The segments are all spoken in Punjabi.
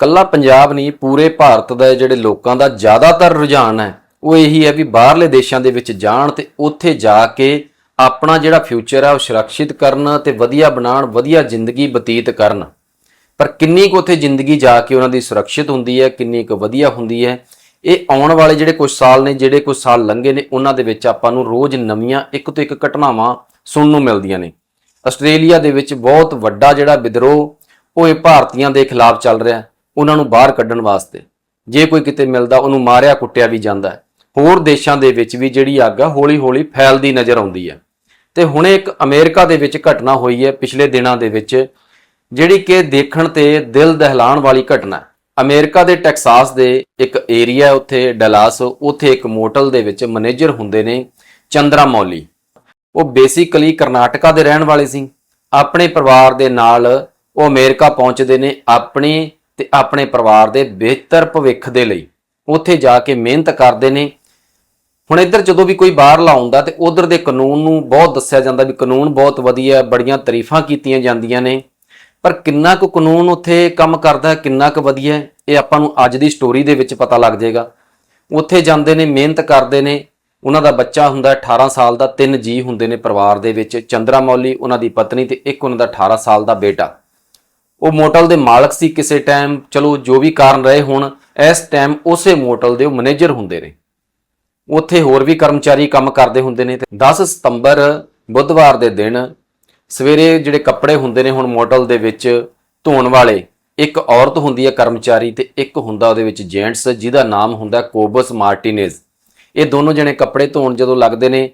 ਕੱਲਾ ਪੰਜਾਬ ਨਹੀਂ, ਪੂਰੇ ਭਾਰਤ ਦਾ ਜਿਹੜੇ ਲੋਕਾਂ ਦਾ ਜ਼ਿਆਦਾਤਰ ਰੁਝਾਨ ਹੈ, ਉਹ ਇਹੀ ਹੈ ਵੀ ਬਾਹਰਲੇ ਦੇਸ਼ਾਂ ਦੇ ਵਿੱਚ ਜਾਣ ਤੇ ਉੱਥੇ ਜਾ ਕੇ ਆਪਣਾ ਜਿਹੜਾ ਫਿਊਚਰ ਹੈ ਉਹ ਸੁਰੱਖਿਅਤ ਕਰਨ ਤੇ ਵਧੀਆ ਬਣਾਉਣ, ਵਧੀਆ ਜ਼ਿੰਦਗੀ ਬਤੀਤ ਕਰਨ। ਪਰ ਕਿੰਨੀ ਕੁ ਉੱਥੇ ਜ਼ਿੰਦਗੀ ਜਾ ਕੇ ਉਹਨਾਂ ਦੀ ਸੁਰੱਖਿਅਤ ਹੁੰਦੀ ਹੈ, ਕਿੰਨੀ ਕੁ ਵਧੀਆ ਹੁੰਦੀ ਹੈ, ਇਹ ਆਉਣ ਵਾਲੇ ਜਿਹੜੇ ਕੁਝ ਸਾਲ ਨੇ, ਜਿਹੜੇ ਕੁਝ ਸਾਲ ਲੰਘੇ ਨੇ, ਉਹਨਾਂ ਦੇ ਵਿੱਚ ਆਪਾਂ ਨੂੰ ਰੋਜ਼ ਨਵੀਆਂ ਇੱਕ ਤੋਂ ਇੱਕ ਘਟਨਾਵਾਂ ਸੁਣਨ ਨੂੰ ਮਿਲਦੀਆਂ ਨੇ। ਆਸਟ੍ਰੇਲੀਆ ਦੇ ਵਿੱਚ ਬਹੁਤ ਵੱਡਾ ਜਿਹੜਾ ਵਿਦਰੋਹ, ਉਹ ਇਹ ਭਾਰਤੀਆਂ ਦੇ ਖਿਲਾਫ ਚੱਲ ਰਿਹਾ। ਉਹਨਾਂ ਨੂੰ ਬਾਹਰ ਕੱਢਣ ਵਾਸਤੇ। ਜੇ ਕੋਈ ਕਿਤੇ ਮਿਲਦਾ, ਉਹਨੂੰ ਮਾਰਿਆ ਕੁੱਟਿਆ ਵੀ ਜਾਂਦਾ ਹੈ। ਹੋਰ ਦੇਸ਼ਾਂ ਦੇ ਵਿੱਚ ਵੀ ਜਿਹੜੀ ਅੱਗ ਆ, ਹੌਲੀ-ਹੌਲੀ ਫੈਲਦੀ ਨਜ਼ਰ ਆਉਂਦੀ ਹੈ। ਤੇ ਹੁਣੇ ਇੱਕ ਅਮਰੀਕਾ ਦੇ ਵਿੱਚ ਘਟਨਾ ਹੋਈ ਹੈ ਪਿਛਲੇ ਦਿਨਾਂ ਦੇ ਵਿੱਚ, ਜਿਹੜੀ ਕਿ ਦੇਖਣ ਤੇ ਦਿਲ ਦਹਿਲਾਣ ਵਾਲੀ ਘਟਨਾ ਹੈ। ਅਮਰੀਕਾ ਦੇ ਟੈਕਸਾਸ ਦੇ ਇੱਕ ਏਰੀਆ ਉੱਥੇ, ਡਲਾਸ, ਉੱਥੇ ਇੱਕ ਮੋਟਲ ਦੇ ਵਿੱਚ ਮੈਨੇਜਰ ਹੁੰਦੇ ਨੇ, ਚੰਦਰਾ ਮੌਲੀ। ਉਹ ਬੇਸਿਕਲੀ ਕਰਨਾਟਕਾ ਦੇ ਰਹਿਣ ਵਾਲੇ ਸੀ। ਆਪਣੇ ਪਰਿਵਾਰ ਦੇ ਨਾਲ ਉਹ ਅਮਰੀਕਾ ਪਹੁੰਚਦੇ ਨੇ, ਆਪਣੀ ਤੇ ਆਪਣੇ ਪਰਿਵਾਰ ਦੇ ਬਿਹਤਰ ਭਵਿੱਖ ਦੇ ਲਈ ਉੱਥੇ ਜਾ ਕੇ ਮਿਹਨਤ ਕਰਦੇ ਨੇ। ਹੁਣ ਇੱਧਰ ਜਦੋਂ ਵੀ ਕੋਈ ਬਾਹਰ ਲਾਉਂਦਾ ਤੇ ਉਧਰ ਦੇ ਕਾਨੂੰਨ ਨੂੰ ਬਹੁਤ ਦੱਸਿਆ ਜਾਂਦਾ ਵੀ ਕਾਨੂੰਨ ਬਹੁਤ ਵਧੀਆ, ਬੜੀਆਂ ਤਾਰੀਫਾਂ ਕੀਤੀਆਂ ਜਾਂਦੀਆਂ ਨੇ। ਪਰ ਕਿੰਨਾ ਕੁ ਕਾਨੂੰਨ ਉੱਥੇ ਕੰਮ ਕਰਦਾ, ਕਿੰਨਾ ਕੁ ਵਧੀਆ, ਇਹ ਆਪਾਂ ਨੂੰ ਅੱਜ ਦੀ ਸਟੋਰੀ ਦੇ ਵਿੱਚ ਪਤਾ ਲੱਗ ਜਾਏਗਾ। ਉੱਥੇ ਜਾਂਦੇ ਨੇ, ਮਿਹਨਤ ਕਰਦੇ ਨੇ। ਉਹਨਾਂ ਦਾ ਬੱਚਾ ਹੁੰਦਾ ਹੈ 18 ਸਾਲ ਦਾ, ਤਿੰਨ ਜੀ ਹੁੰਦੇ ਨੇ ਪਰਿਵਾਰ ਦੇ ਵਿੱਚ। ਚੰਦਰਾ ਮੌਲੀ ਉਹਨਾਂ ਦੀ ਪਤਨੀ ਤੇ ਇੱਕ ਉਹਨਾਂ ਦਾ 18 ਸਾਲ ਦਾ ਬੇਟਾ। ਉਹ ਮੋਟਲ ਦੇ ਮਾਲਕ ਸੀ ਕਿਸੇ ਟਾਈਮ ਚਲੋ ਜੋ ਵੀ ਕਾਰਨ ਰਹੇ ਹੁਣ, ਇਸ ਟਾਈਮ ਉਸੇ ਮੋਟਲ ਦੇ ਉਹ ਮੈਨੇਜਰ ਹੁੰਦੇ ਨੇ ਉੱਥੇ ਹੋਰ ਵੀ ਕਰਮਚਾਰੀ ਕੰਮ ਕਰਦੇ ਹੁੰਦੇ ਨੇ ਤੇ 10 ਸਤੰਬਰ ਬੁੱਧਵਾਰ ਦੇ ਦਿਨ ਸਵੇਰੇ ਜਿਹੜੇ ਕੱਪੜੇ ਹੁੰਦੇ ਨੇ ਹੁਣ ਮੋਟਲ ਦੇ ਵਿੱਚ ਧੋਣ ਵਾਲੇ, ਇੱਕ ਔਰਤ ਹੁੰਦੀ ਹੈ ਕਰਮਚਾਰੀ ਤੇ ਇੱਕ ਹੁੰਦਾ ਉਹਦੇ ਵਿੱਚ ਜੈਂਟਸ ਜਿਹਦਾ ਨਾਮ ਹੁੰਦਾ ਕੋਬਸ ਮਾਰਟੀਨੇਜ਼। ਇਹ ਦੋਨੋਂ ਜਣੇ ਕੱਪੜੇ ਧੋਣ ਜਦੋਂ ਲੱਗਦੇ ਨੇ,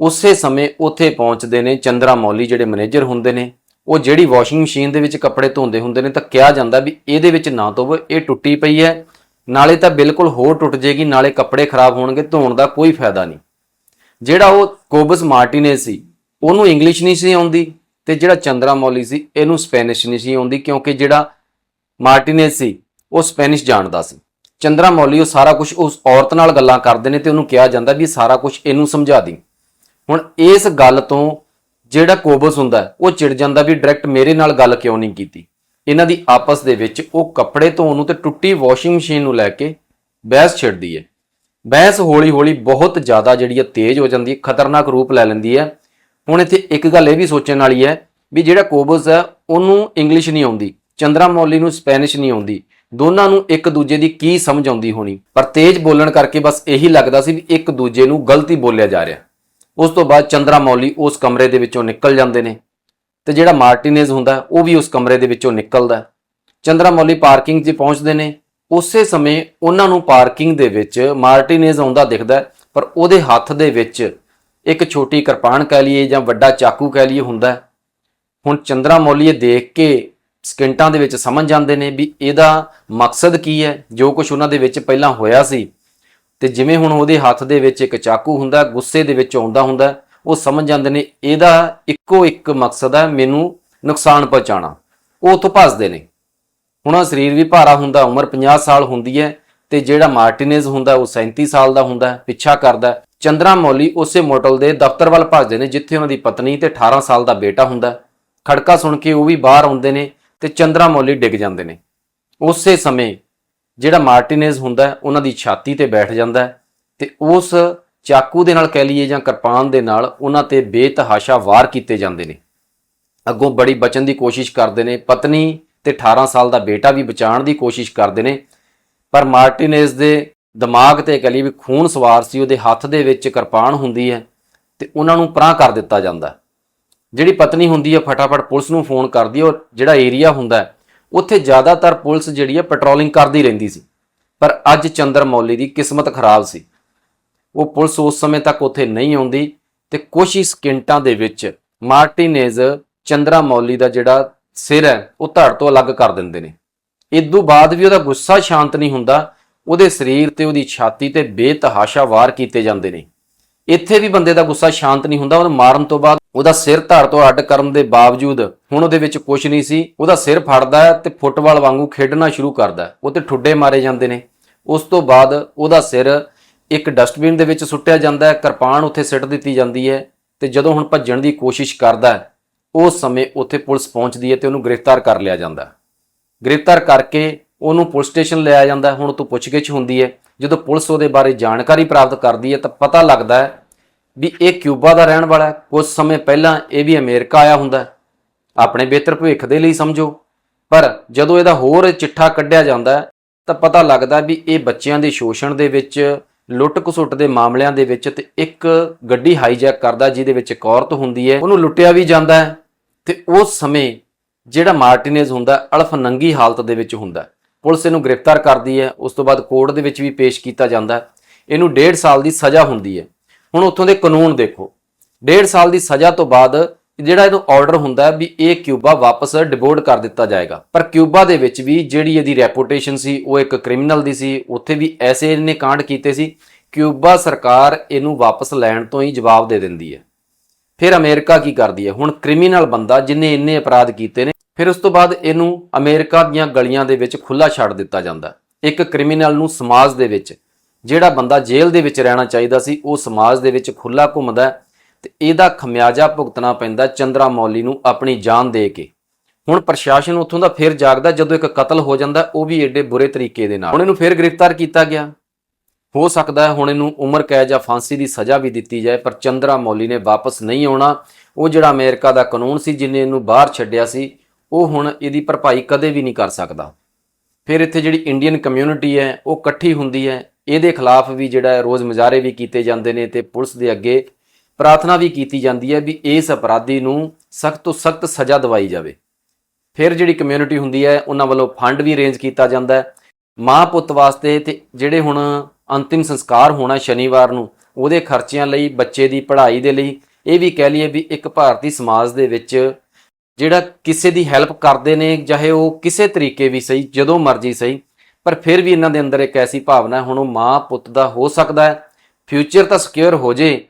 ਉਸੇ ਸਮੇਂ ਉੱਥੇ ਪਹੁੰਚਦੇ ਨੇ ਚੰਦਰਾ ਮੌਲੀ ਜਿਹੜੇ ਮੈਨੇਜਰ ਹੁੰਦੇ ਨੇ। ਉਹ ਜਿਹੜੀ ਵਾਸ਼ਿੰਗ ਮਸ਼ੀਨ ਦੇ ਵਿੱਚ ਕੱਪੜੇ ਧੋਂਦੇ ਹੁੰਦੇ ਨੇ ਤਾਂ ਕਿਹਾ ਜਾਂਦਾ ਵੀ ਇਹਦੇ ਵਿੱਚ ਨਾ ਧੋਵੋ, ਇਹ ਟੁੱਟੀ ਪਈ ਹੈ। ਨਾਲੇ ਤਾਂ ਬਿਲਕੁਲ ਹੋਰ ਟੁੱਟ ਜੇਗੀ ਨਾਲੇ ਕੱਪੜੇ ਖਰਾਬ ਹੋਣਗੇ, ਧੋਣ ਦਾ ਕੋਈ ਫਾਇਦਾ ਨਹੀਂ। ਜਿਹੜਾ ਉਹ ਕੋਬਸ ਮਾਰਟੀਨੇ ਸੀ, ਉਹਨੂੰ ਇੰਗਲਿਸ਼ ਨਹੀਂ ਸੀ ਆਉਂਦੀ ਤੇ ਜਿਹੜਾ ਚੰਦਰਾ ਮੌਲੀ ਸੀ, ਇਹਨੂੰ ਸਪੈਨਿਸ਼ ਨਹੀਂ ਸੀ ਆਉਂਦੀ ਕਿਉਂਕਿ ਜਿਹੜਾ ਮਾਰਟੀਨੇ ਸੀ, ਉਹ ਸਪੈਨਿਸ਼ ਜਾਣਦਾ ਸੀ। ਚੰਦਰਾ ਮੌਲੀ ਉਹ ਸਾਰਾ ਕੁਝ ਉਸ ਔਰਤ ਨਾਲ ਗੱਲਾਂ ਕਰਦੇ ਨੇ ਤੇ ਉਹਨੂੰ ਕਿਹਾ ਜਾਂਦਾ ਵੀ ਸਾਰਾ ਕੁਝ ਇਹਨੂੰ ਸਮਝਾ ਦੀ। ਹੁਣ ਇਸ ਗੱਲ ਤੋਂ ਜਿਹੜਾ ਕੋਬਸ ਹੁੰਦਾ ਉਹ ਚਿੜ ਜਾਂਦਾ ਵੀ ਡਾਇਰੈਕਟ ਮੇਰੇ ਨਾਲ ਗੱਲ ਕਿਉਂ ਨਹੀਂ ਕੀਤੀ? ਇਹਨਾਂ ਦੀ ਆਪਸ ਦੇ ਵਿੱਚ ਉਹ ਕੱਪੜੇ ਧੋਣ ਨੂੰ ਤੇ ਟੁੱਟੀ ਵਾਸ਼ਿੰਗ ਮਸ਼ੀਨ ਨੂੰ ਲੈ ਕੇ ਬਹਿਸ ਛਿੜਦੀ ਹੈ। ਬਹਿਸ ਹੌਲੀ-ਹੌਲੀ ਬਹੁਤ ਜ਼ਿਆਦਾ ਜਿਹੜੀ ਹੈ ਤੇਜ਼ ਹੋ ਜਾਂਦੀ ਹੈ, ਖਤਰਨਾਕ ਰੂਪ ਲੈ ਲੈਂਦੀ ਹੈ। ਹੁਣ ਇੱਥੇ ਇੱਕ ਗੱਲ ਇਹ ਵੀ ਸੋਚਣ ਵਾਲੀ ਹੈ ਵੀ ਜਿਹੜਾ ਕੋਬਸ ਹੈ, ਉਹਨੂੰ ਇੰਗਲਿਸ਼ ਨਹੀਂ ਆਉਂਦੀ ਚੰਦਰਾ ਮੌਲੀ ਨੂੰ ਸਪੈਨਿਸ਼ ਨਹੀਂ ਆਉਂਦੀ, ਦੋਨਾਂ ਨੂੰ ਇੱਕ ਦੂਜੇ ਦੀ ਕੀ ਸਮਝ ਆਉਂਦੀ ਹੋਣੀ। ਪਰ ਤੇਜ਼ ਬੋਲਣ ਕਰਕੇ ਬਸ ਇਹੀ ਲੱਗਦਾ ਸੀ ਵੀ ਇੱਕ ਦੂਜੇ ਨੂੰ ਗਲਤੀ ਬੋਲਿਆ ਜਾ ਰਿਹਾ। ਉਸ ਤੋਂ ਬਾਅਦ ਚੰਦਰਾ ਮੌਲੀ ਉਸ ਕਮਰੇ ਦੇ ਵਿੱਚੋਂ ਨਿਕਲ ਜਾਂਦੇ ਨੇ ਤੇ ਜਿਹੜਾ ਮਾਰਟੀਨੇਜ਼ ਹੁੰਦਾ, ਉਹ ਵੀ ਉਸ ਕਮਰੇ ਦੇ ਵਿੱਚੋਂ ਨਿਕਲਦਾ ਚੰਦਰਾ ਮੌਲੀ ਪਾਰਕਿੰਗ 'ਚ ਪਹੁੰਚਦੇ ਨੇ। ਉਸੇ ਸਮੇਂ ਉਹਨਾਂ ਨੂੰ ਪਾਰਕਿੰਗ ਦੇ ਵਿੱਚ ਮਾਰਟੀਨੇਜ਼ ਆਉਂਦਾ ਦਿਖਦਾ ਪਰ ਉਹਦੇ ਹੱਥ ਦੇ ਵਿੱਚ ਇੱਕ ਛੋਟੀ ਕਿਰਪਾਨ ਕਹਿ ਲਈਏ ਜਾਂ ਵੱਡਾ ਚਾਕੂ ਕਹਿ ਲਈਏ ਹੁੰਦਾ ਹੁਣ ਚੰਦਰਾ ਮੌਲੀ ਇਹ ਦੇਖ ਕੇ ਸਕਿੰਟਾਂ ਦੇ ਵਿੱਚ ਸਮਝ ਜਾਂਦੇ ਨੇ ਵੀ ਇਹਦਾ ਮਕਸਦ ਕੀ ਹੈ, ਜੋ ਕੁਝ ਉਹਨਾਂ ਦੇ ਵਿੱਚ ਪਹਿਲਾਂ ਹੋਇਆ ਸੀ। ਤੇ ਜਿਵੇਂ ਹੁਣ ਉਹਦੇ ਹੱਥ ਦੇ ਵਿੱਚ ਇੱਕ ਚਾਕੂ ਹੁੰਦਾ, ਗੁੱਸੇ ਦੇ ਵਿੱਚ ਆਉਂਦਾ ਹੁੰਦਾ, ਉਹ ਸਮਝ ਜਾਂਦੇ ਨੇ, ਇਹਦਾ ਇੱਕੋ ਇੱਕ ਮਕਸਦ ਹੈ ਮੈਨੂੰ ਨੁਕਸਾਨ ਪਹੁੰਚਾਉਣਾ। ਉਹ ਉੱਥੋਂ ਭੱਜਦੇ ਨੇ। ਹੁਣ ਸਰੀਰ ਵੀ ਭਾਰਾ ਹੁੰਦਾ, ਉਮਰ 50 ਸਾਲ ਹੁੰਦੀ ਹੈ ਤੇ ਜਿਹੜਾ ਮਾਰਟੀਨੇਜ਼ ਹੁੰਦਾ, ਉਹ 37 ਸਾਲ ਦਾ ਹੁੰਦਾ, ਪਿੱਛਾ ਕਰਦਾ। ਚੰਦਰਾ ਮੌਲੀ ਉਸੇ ਮੋਟਲ ਦੇ ਦਫ਼ਤਰ ਵੱਲ ਭੱਜਦੇ ਨੇ, ਜਿੱਥੇ ਉਹਨਾਂ ਦੀ ਪਤਨੀ ਤੇ 18 ਸਾਲ ਦਾ ਬੇਟਾ ਹੁੰਦਾ। ਖੜਕਾ ਸੁਣ ਕੇ ਉਹ ਵੀ ਬਾਹਰ ਆਉਂਦੇ ਨੇ ਤੇ ਚੰਦਰਾ ਮੌਲੀ ਡਿੱਗ ਜਾਂਦੇ ਨੇ। ਉਸੇ ਸਮੇਂ ਜਿਹੜਾ ਮਾਰਟੀਨੇਜ਼ ਹੁੰਦਾ ਉਹਨਾਂ ਦੀ ਛਾਤੀ ਤੇ ਬੈਠ ਜਾਂਦਾ ਹੈ ਤੇ ਉਸ ਚਾਕੂ ਦੇ ਨਾਲ ਕਹਿ ਲਈਏ ਜਾਂ ਕਿਰਪਾਨ ਦੇ ਨਾਲ ਉਹਨਾਂ ਤੇ ਬੇਤਹਾਸ਼ਾ ਵਾਰ ਕੀਤੇ ਜਾਂਦੇ ਨੇ। ਅੱਗੋਂ ਬੜੀ ਬਚਣ ਦੀ ਕੋਸ਼ਿਸ਼ ਕਰਦੇ ਨੇ, ਪਤਨੀ ਤੇ 18 ਸਾਲ ਦਾ ਬੇਟਾ ਵੀ ਬਚਾਉਣ ਦੀ ਕੋਸ਼ਿਸ਼ ਕਰਦੇ ਨੇ, ਪਰ ਮਾਰਟੀਨੇਜ਼ ਦੇ ਦਿਮਾਗ ਤੇ ਕਹਿ ਲਈਏ ਵੀ ਖੂਨ ਸਵਾਰ ਸੀ, ਉਹਦੇ ਹੱਥ ਦੇ ਵਿੱਚ ਕਿਰਪਾਨ ਹੁੰਦੀ ਹੈ ਤੇ ਉਹਨਾਂ ਨੂੰ ਪਰਾਂ ਕਰ ਦਿੱਤਾ ਜਾਂਦਾ ਜਿਹੜੀ ਪਤਨੀ ਹੁੰਦੀ ਹੈ ਫਟਾਫਟ ਪੁਲਿਸ ਨੂੰ ਫੋਨ ਕਰਦੀ ਹੈ ਔਰ ਜਿਹੜਾ ਏਰੀਆ ਹੁੰਦਾ ਉੱਥੇ ਜ਼ਿਆਦਾਤਰ ਪੁਲਿਸ ਜਿਹੜੀ ਹੈ ਪੈਟਰੋਲਿੰਗ ਕਰਦੀ ਰਹਿੰਦੀ ਸੀ। ਪਰ ਅੱਜ ਚੰਦਰ ਮੌਲੀ ਦੀ ਕਿਸਮਤ ਖਰਾਬ ਸੀ। ਉਹ ਪੁਲਿਸ ਉਸ ਸਮੇਂ ਤੱਕ ਉੱਥੇ ਨਹੀਂ ਆਉਂਦੀ ਤੇ ਕੁਝ ਹੀ ਸਕਿੰਟਾਂ ਦੇ ਵਿੱਚ ਮਾਰਟੀਨੇਜ਼ ਚੰਦਰਾ ਮੌਲੀ ਦਾ ਜਿਹੜਾ ਸਿਰ ਹੈ, ਉਹ ਧੜ ਤੋਂ ਅਲੱਗ ਕਰ ਦਿੰਦੇ ਨੇ। ਇਦੋਂ ਬਾਅਦ ਵੀ ਉਹਦਾ ਗੁੱਸਾ ਸ਼ਾਂਤ ਨਹੀਂ ਹੁੰਦਾ, ਉਹਦੇ ਸਰੀਰ ਤੇ ਉਹਦੀ ਛਾਤੀ ਤੇ ਬੇਤਹਾਸ਼ਾ ਵਾਰ ਕੀਤੇ ਜਾਂਦੇ ਨੇ। ਇੱਥੇ ਵੀ ਬੰਦੇ ਦਾ ਗੁੱਸਾ ਸ਼ਾਂਤ ਨਹੀਂ ਹੁੰਦਾ, ਉਹਨੂੰ ਮਾਰਨ ਤੋਂ ਬਾਅਦ ਉਹਦਾ ਸਿਰ ਧੜ ਤੋਂ ਅੱਡ ਕਰਨ ਦੇ ਬਾਵਜੂਦ ਹੁਣ ਉਹਦੇ ਵਿੱਚ ਕੁਝ ਨਹੀਂ ਸੀ, ਉਹਦਾ ਸਿਰ ਫੜਦਾ ਹੈ ਤੇ ਫੁੱਟਬਾਲ ਵਾਂਗੂ ਖੇਡਣਾ ਸ਼ੁਰੂ ਕਰਦਾ ਉਹ ਤੇ ਠੁੱਡੇ ਮਾਰੇ ਜਾਂਦੇ ਨੇ। ਉਸ ਤੋਂ ਬਾਅਦ ਉਹਦਾ ਸਿਰ ਇੱਕ ਡਸਟਬਿਨ ਦੇ ਵਿੱਚ ਸੁੱਟਿਆ ਜਾਂਦਾ ਹੈ, ਕਿਰਪਾਨ ਉੱਥੇ ਸਿੱਟ ਦਿੱਤੀ ਜਾਂਦੀ ਹੈ ਤੇ ਜਦੋਂ ਹੁਣ ਭੱਜਣ ਦੀ ਕੋਸ਼ਿਸ਼ ਕਰਦਾ ਹੈ, ਉਸ ਸਮੇਂ ਉੱਥੇ ਪੁਲਿਸ ਪਹੁੰਚਦੀ ਹੈ ਤੇ ਉਹਨੂੰ ਗ੍ਰਿਫਤਾਰ ਕਰ ਲਿਆ ਜਾਂਦਾ ਗ੍ਰਿਫਤਾਰ ਕਰਕੇ ਉਹਨੂੰ ਪੁਲਿਸ ਸਟੇਸ਼ਨ ਲਿਆਇਆ ਜਾਂਦਾ ਹੈ, ਹੁਣ ਤੋਂ ਪੁੱਛਗਿੱਛ ਹੁੰਦੀ ਹੈ। ਜਦੋਂ ਪੁਲਿਸ ਉਹਦੇ ਬਾਰੇ ਜਾਣਕਾਰੀ ਪ੍ਰਾਪਤ ਕਰਦੀ ਹੈ ਤਾਂ ਪਤਾ ਲੱਗਦਾ ਹੈ ਵੀ ਇਹ ਕਿਊਬਾ ਦਾ ਰਹਿਣ ਵਾਲਾ ਹੈ। ਕੁਝ ਸਮੇਂ ਪਹਿਲਾਂ ਇਹ ਵੀ ਅਮਰੀਕਾ ਆਇਆ ਹੁੰਦਾ ਆਪਣੇ ਬਿਹਤਰ ਭਵਿੱਖ ਦੇ ਲਈ ਸਮਝੋ। ਪਰ ਜਦੋਂ ਇਹਦਾ ਹੋਰ ਚਿੱਠਾ ਕੱਢਿਆ ਜਾਂਦਾ ਤਾਂ ਪਤਾ ਲੱਗਦਾ ਵੀ ਇਹ ਬੱਚਿਆਂ ਦੇ ਸ਼ੋਸ਼ਣ ਦੇ ਵਿੱਚ ਲੁੱਟ ਖਸੁੱਟ ਦੇ ਮਾਮਲਿਆਂ ਦੇ ਵਿੱਚ ਤੇ ਇੱਕ ਗੱਡੀ ਹਾਈਜੈਕ ਕਰਦਾ ਜਿਹਦੇ ਵਿੱਚ ਇੱਕ ਔਰਤ ਹੁੰਦੀ ਹੈ। ਉਹਨੂੰ ਲੁੱਟਿਆ ਵੀ ਜਾਂਦਾ ਹੈ ਤੇ ਉਸ ਸਮੇਂ ਜਿਹੜਾ ਮਾਰਟੀਨੇਜ਼ ਹੁੰਦਾ ਅਲਫ ਨੰਗੀ ਹਾਲਤ ਦੇ ਵਿੱਚ ਹੁੰਦਾ ਪੁਲਿਸ ਇਹਨੂੰ ਗ੍ਰਿਫਤਾਰ ਕਰਦੀ ਹੈ, ਉਸ ਤੋਂ ਬਾਅਦ ਕੋਰਟ ਦੇ ਵਿੱਚ ਵੀ ਪੇਸ਼ ਕੀਤਾ ਜਾਂਦਾ ਹੈ। ਇਹਨੂੰ 1.5 ਸਾਲ ਦੀ ਸਜ਼ਾ ਹੁੰਦੀ ਹੈ। ਹੁਣ ਉੱਥੋਂ ਦੇ ਕਾਨੂੰਨ ਦੇਖੋ। 1.5 ਸਾਲ ਦੀ ਸਜ਼ਾ ਤੋਂ ਬਾਅਦ ਜਿਹੜਾ ਇਹਨੂੰ ਆਰਡਰ ਹੁੰਦਾ ਹੈ ਵੀ ਇਹ ਕਿਊਬਾ ਵਾਪਸ ਡਿਪੋਰਟ ਕਰ ਦਿੱਤਾ ਜਾਏਗਾ। ਪਰ ਕਿਊਬਾ ਦੇ ਵਿੱਚ ਵੀ ਜਿਹੜੀ ਇਹਦੀ ਰੈਪੂਟੇਸ਼ਨ ਸੀ, ਉਹ ਇੱਕ ਕ੍ਰਿਮੀਨਲ ਦੀ ਸੀ, ਉੱਥੇ ਵੀ ਐਸੇ ਇਹਨੇ ਕਾਂਡ ਕੀਤੇ ਸੀ। ਕਿਊਬਾ ਸਰਕਾਰ ਇਹਨੂੰ ਵਾਪਸ ਲੈਣ ਤੋਂ ਹੀ ਜਵਾਬ ਦੇ ਦਿੰਦੀ ਹੈ। ਫਿਰ ਅਮਰੀਕਾ ਕੀ ਕਰਦੀ ਹੈ? ਹੁਣ ਕ੍ਰਿਮੀਨਲ ਬੰਦਾ ਜਿਨੇ ਇੰਨੇ ਅਪਰਾਧ ਕੀਤੇ ਨੇ ਫਿਰ ਉਸ ਤੋਂ ਬਾਅਦ ਇਹਨੂੰ ਅਮਰੀਕਾ ਦੀਆਂ ਗਲੀਆਂ ਦੇ ਵਿੱਚ ਖੁੱਲਾ ਛੱਡ ਦਿੱਤਾ ਜਾਂਦਾ ਇੱਕ ਕ੍ਰਿਮੀਨਲ ਨੂੰ ਸਮਾਜ ਦੇ ਵਿੱਚ, ਜਿਹੜਾ ਬੰਦਾ ਜੇਲ੍ਹ ਦੇ ਵਿੱਚ ਰਹਿਣਾ ਚਾਹੀਦਾ ਸੀ, ਉਹ ਸਮਾਜ ਦੇ ਵਿੱਚ ਖੁੱਲਾ ਘੁੰਮਦਾ ਹੈ ਤੇ ਇਹਦਾ ਖਮਿਆਜਾ ਭੁਗਤਣਾ ਪੈਂਦਾ ਚੰਦਰਾ ਮੌਲੀ ਨੂੰ ਆਪਣੀ ਜਾਨ ਦੇ ਕੇ। ਹੁਣ ਪ੍ਰਸ਼ਾਸਨ ਉੱਥੋਂ ਦਾ ਫਿਰ ਜਾਗਦਾ, ਜਦੋਂ ਇੱਕ ਕਤਲ ਹੋ ਜਾਂਦਾ, ਉਹ ਵੀ ਏਡੇ ਬੁਰੇ ਤਰੀਕੇ ਦੇ ਨਾਲ। ਹੁਣ ਇਹਨੂੰ ਫਿਰ ਗ੍ਰਿਫਤਾਰ ਕੀਤਾ ਗਿਆ। ਹੋ ਸਕਦਾ ਹੈ ਹੁਣ ਇਹਨੂੰ ਉਮਰ ਕੈਦ ਜਾਂ ਫਾਂਸੀ ਦੀ ਸਜ਼ਾ ਵੀ ਦਿੱਤੀ ਜਾਏ, ਪਰ ਚੰਦਰਾ ਮੌਲੀ ਨੇ ਵਾਪਸ ਨਹੀਂ ਆਉਣਾ। ਉਹ ਜਿਹੜਾ ਅਮਰੀਕਾ ਦਾ ਕਾਨੂੰਨ ਸੀ, ਜਿਨੇ ਇਹਨੂੰ ਬਾਹਰ ਛੱਡਿਆ ਸੀ ਉਹ ਹੁਣ ਇਹਦੀ ਭਰਪਾਈ ਕਦੇ ਵੀ ਨਹੀਂ ਕਰ ਸਕਦਾ। ਫਿਰ ਇੱਥੇ ਜਿਹੜੀ ਇੰਡੀਅਨ ਕਮਿਊਨਿਟੀ ਹੈ, ਉਹ ਇਕੱਠੀ ਹੁੰਦੀ ਹੈ। ਇਹਦੇ ਖਿਲਾਫ ਵੀ ਜਿਹੜਾ ਰੋਜ਼ ਮੁਜ਼ਾਹਰੇ ਵੀ ਕੀਤੇ ਜਾਂਦੇ ਨੇ ਤੇ ਪੁਲਿਸ ਦੇ ਅੱਗੇ ਪ੍ਰਾਰਥਨਾ ਵੀ ਕੀਤੀ ਜਾਂਦੀ ਹੈ ਵੀ ਇਸ ਅਪਰਾਧੀ ਨੂੰ ਸਖਤ ਤੋਂ ਸਖਤ ਸਜ਼ਾ ਦਿਵਾਈ ਜਾਵੇ। ਫਿਰ ਜਿਹੜੀ ਕਮਿਊਨਿਟੀ ਹੁੰਦੀ ਹੈ, ਉਹਨਾਂ ਵੱਲੋਂ ਫੰਡ ਵੀ ਅਰੇਂਜ ਕੀਤਾ ਜਾਂਦਾ ਹੈ। ਮਾਂ ਪੁੱਤ ਵਾਸਤੇ ਤੇ ਜਿਹੜੇ ਹੁਣ ਅੰਤਿਮ ਸੰਸਕਾਰ ਹੋਣਾ ਸ਼ਨੀਵਾਰ ਨੂੰ, ਉਹਦੇ ਖਰਚਿਆਂ ਲਈ, ਬੱਚੇ ਦੀ ਪੜ੍ਹਾਈ ਦੇ ਲਈ, ਇਹ ਵੀ ਕਹਿ ਲਈਏ ਵੀ ਇੱਕ ਭਾਰਤੀ ਸਮਾਜ ਦੇ ਵਿੱਚ ਜਿਹੜਾ ਕਿਸੇ ਦੀ ਹੈਲਪ ਕਰਦੇ ਨੇ, ਚਾਹੇ ਉਹ ਕਿਸੇ ਤਰੀਕੇ ਵੀ ਸਹੀ, ਜਦੋਂ ਮਰਜ਼ੀ ਸਹੀ, ਪਰ ਫਿਰ ਵੀ ਇਹਨਾਂ ਦੇ ਅੰਦਰ ਇੱਕ ਐਸੀ ਭਾਵਨਾ ਹੁਣ ਉਹ ਮਾਂ ਪੁੱਤ ਦਾ ਹੋ ਸਕਦਾ ਹੈ ਫਿਊਚਰ ਤਾਂ ਸਿਕਿਉਰ ਹੋ ਜੇ,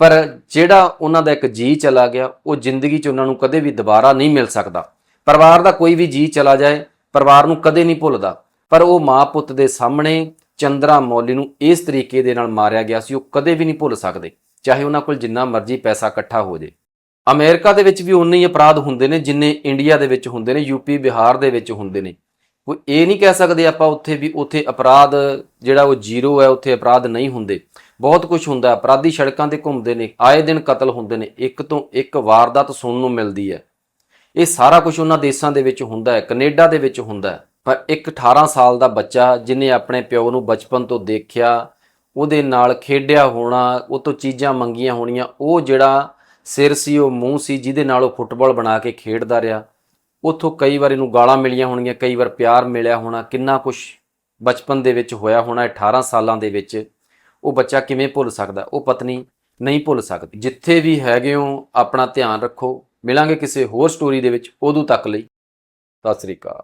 ਪਰ ਜਿਹੜਾ ਉਹਨਾਂ ਦਾ ਇੱਕ ਜੀ ਚਲਾ ਗਿਆ, ਉਹ ਜ਼ਿੰਦਗੀ 'ਚ ਉਹਨਾਂ ਨੂੰ ਕਦੇ ਵੀ ਦੁਬਾਰਾ ਨਹੀਂ ਮਿਲ ਸਕਦਾ। ਪਰਿਵਾਰ ਦਾ ਕੋਈ ਵੀ ਜੀ ਚਲਾ ਜਾਏ, ਪਰਿਵਾਰ ਨੂੰ ਕਦੇ ਨਹੀਂ ਭੁੱਲਦਾ। ਪਰ ਉਹ ਮਾਂ ਪੁੱਤ ਦੇ ਸਾਹਮਣੇ ਚੰਦਰਾ ਮੌਲੀ ਨੂੰ ਇਸ ਤਰੀਕੇ ਦੇ ਨਾਲ ਮਾਰਿਆ ਗਿਆ ਸੀ, ਉਹ ਕਦੇ ਵੀ ਨਹੀਂ ਭੁੱਲ ਸਕਦੇ, ਚਾਹੇ ਉਹਨਾਂ ਕੋਲ ਜਿੰਨਾ ਮਰਜ਼ੀ ਪੈਸਾ ਇਕੱਠਾ ਹੋ ਜੇ। ਅਮਰੀਕਾ ਦੇ ਵਿੱਚ ਵੀ ਉਨੇ ਹੀ ਅਪਰਾਧ ਹੁੰਦੇ ਨੇ ਜਿੰਨੇ ਇੰਡੀਆ ਦੇ ਵਿੱਚ ਹੁੰਦੇ ਨੇ, ਯੂਪੀ, ਬਿਹਾਰ ਦੇ ਵਿੱਚ ਹੁੰਦੇ ਨੇ। ਕੋਈ ਇਹ ਨਹੀਂ ਕਹਿ ਸਕਦੇ ਆਪਾਂ ਉੱਥੇ ਵੀ ਉੱਥੇ ਅਪਰਾਧ ਜਿਹੜਾ ਉਹ ਜ਼ੀਰੋ ਹੈ, ਉੱਥੇ ਅਪਰਾਧ ਨਹੀਂ ਹੁੰਦੇ। ਬਹੁਤ ਕੁਝ ਹੁੰਦਾ ਅਪਰਾਧੀ ਸੜਕਾਂ ਤੇ ਘੁੰਮਦੇ ਨੇ, ਆਏ ਦਿਨ ਕਤਲ ਹੁੰਦੇ ਨੇ, ਇੱਕ ਤੋਂ ਇੱਕ ਵਾਰਦਾਤ ਸੁਣਨ ਨੂੰ ਮਿਲਦੀ ਹੈ। ਇਹ ਸਾਰਾ ਕੁਝ ਉਹਨਾਂ ਦੇਸ਼ਾਂ ਦੇ ਵਿੱਚ ਹੁੰਦਾ ਹੈ, ਕੈਨੇਡਾ ਦੇ ਵਿੱਚ ਹੁੰਦਾ ਹੈ। ਪਰ ਇੱਕ 18 ਸਾਲ ਦਾ ਬੱਚਾ ਜਿਨੇ ਆਪਣੇ ਪਿਓ ਨੂੰ ਬਚਪਨ ਤੋਂ ਦੇਖਿਆ, ਉਹਦੇ ਨਾਲ ਖੇਡਿਆ ਹੋਣਾ, ਉਹ ਤੋਂ ਚੀਜ਼ਾਂ ਮੰਗੀਆਂ ਹੋਣੀਆਂ, ਉਹ ਜਿਹੜਾ ਸਿਰ ਸੀ, ਉਹ ਮੂੰਹ ਸੀ, ਜਿਹਦੇ ਨਾਲ ਉਹ ਫੁੱਟਬਾਲ ਬਣਾ ਕੇ ਖੇਡਦਾ ਰਿਹਾ। ਉੱਥੋਂ ਕਈ ਵਾਰ ਇਹਨੂੰ ਗਾਲਾਂ ਮਿਲੀਆਂ ਹੋਣਗੀਆਂ, ਕਈ ਵਾਰ ਪਿਆਰ ਮਿਲਿਆ ਹੋਣਾ, ਕਿੰਨਾ ਕੁਝ ਬਚਪਨ ਦੇ ਵਿੱਚ ਹੋਇਆ ਹੋਣਾ 18 ਸਾਲਾਂ ਦੇ ਵਿੱਚ। ਉਹ ਬੱਚਾ ਕਿਵੇਂ ਭੁੱਲ ਸਕਦਾ? ਉਹ ਪਤਨੀ ਨਹੀਂ ਭੁੱਲ ਸਕਦੀ। ਜਿੱਥੇ ਵੀ ਹੈਗੇ ਹੋ, ਆਪਣਾ ਧਿਆਨ ਰੱਖੋ। ਮਿਲਾਂਗੇ ਕਿਸੇ ਹੋਰ ਸਟੋਰੀ ਦੇ ਵਿੱਚ, ਉਦੋਂ ਤੱਕ ਲਈ। ਸਤਿ ਸ੍ਰੀ ਅਕਾਲ।